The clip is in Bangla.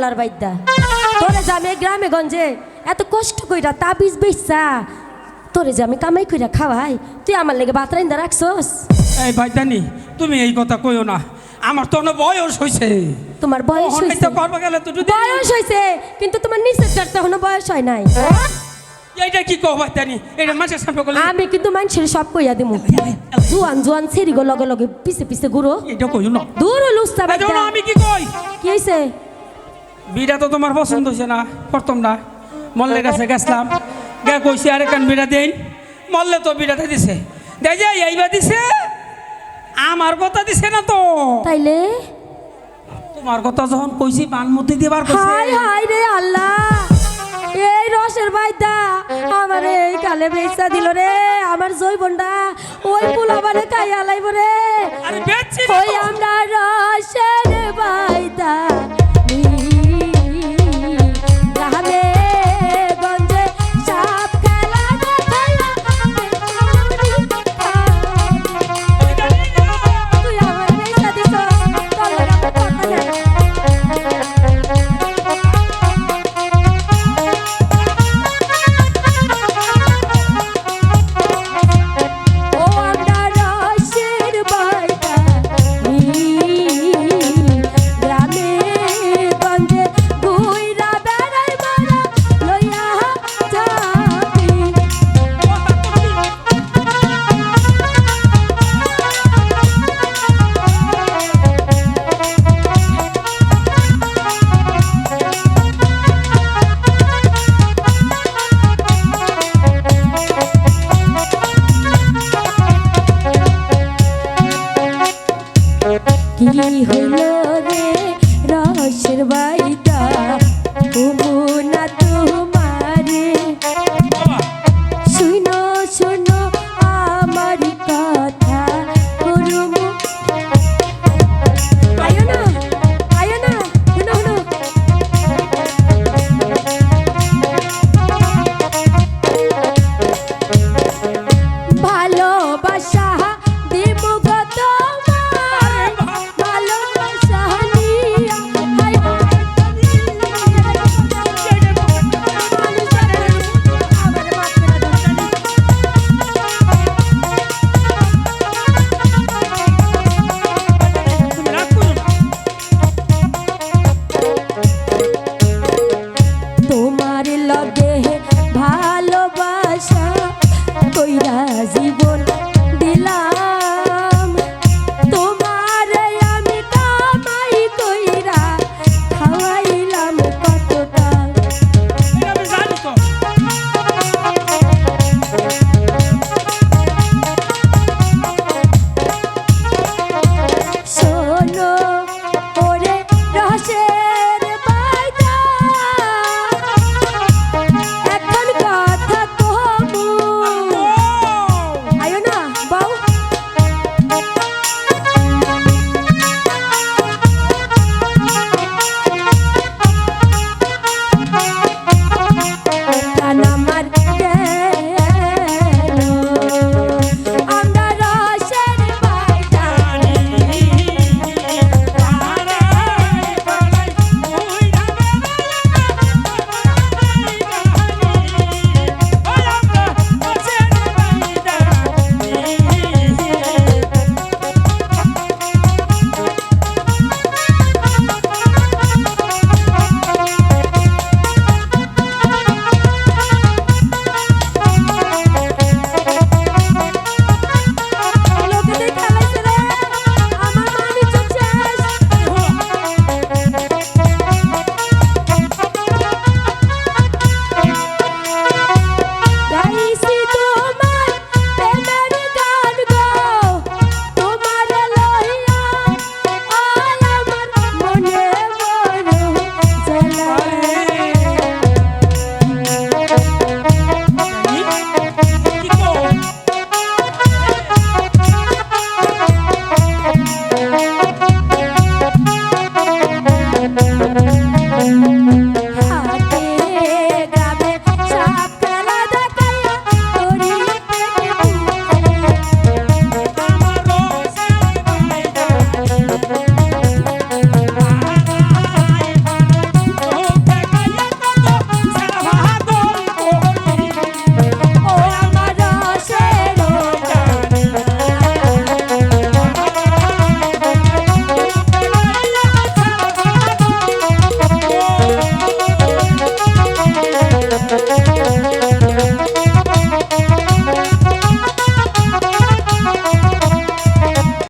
হালার বাইদা তোরে যে আমি গ্রামে গঞ্জে এত কষ্ট কইরা তাবিজ বেচা তোরে যে আমি কামাই কইরা খাওয়াই তুই আমার লেগে বাতরাইন্দা রাখছস? এই ভাইদানি তুমি এই কথা কইও না। আমার তো অনেক বয়স হয়েছে তোমার বয়স হয়েছে করবা গেলে তো যদি বয়স হয়েছে কিন্তু তোমার নিচের চারটা এখনও বয়স হয় নাই। এইটা কি কও ভাইদানি? এটা মাসের সামনে করলে আমি কিন্তু মানুষের সব কইয়া দিমু। জুয়ান জুয়ান ছেড়ি গো লগে লগে পিছে পিছে ঘুরো। এটা কইও না। দূর লুস্তা এই আমি কি কই? কি হয়েছে বিড়া তো তোমার পছন্দ হয়েছে না প্রথম না। মল্লের কাছে গেছিলাম গে কইছে আরে কান বিড়া দেন মল্লে তো বিড়াটা দিছে। দেখ যে এইবার দিছে। আমার কথা দিছে না তো। তাইলে? তোমার কথা যখন কইছি বানমতি দিবার হাই হাই রে আল্লাহ। এই রসের বাইদা আমার এই কালে বেচা দিল রে আমার জৈবনটা। ওই ফুল আমারে খাই আলাইব রে। আরে বেচছি ওই আমরা হইল রে রসের বাইদা ঘুমু না তোমারে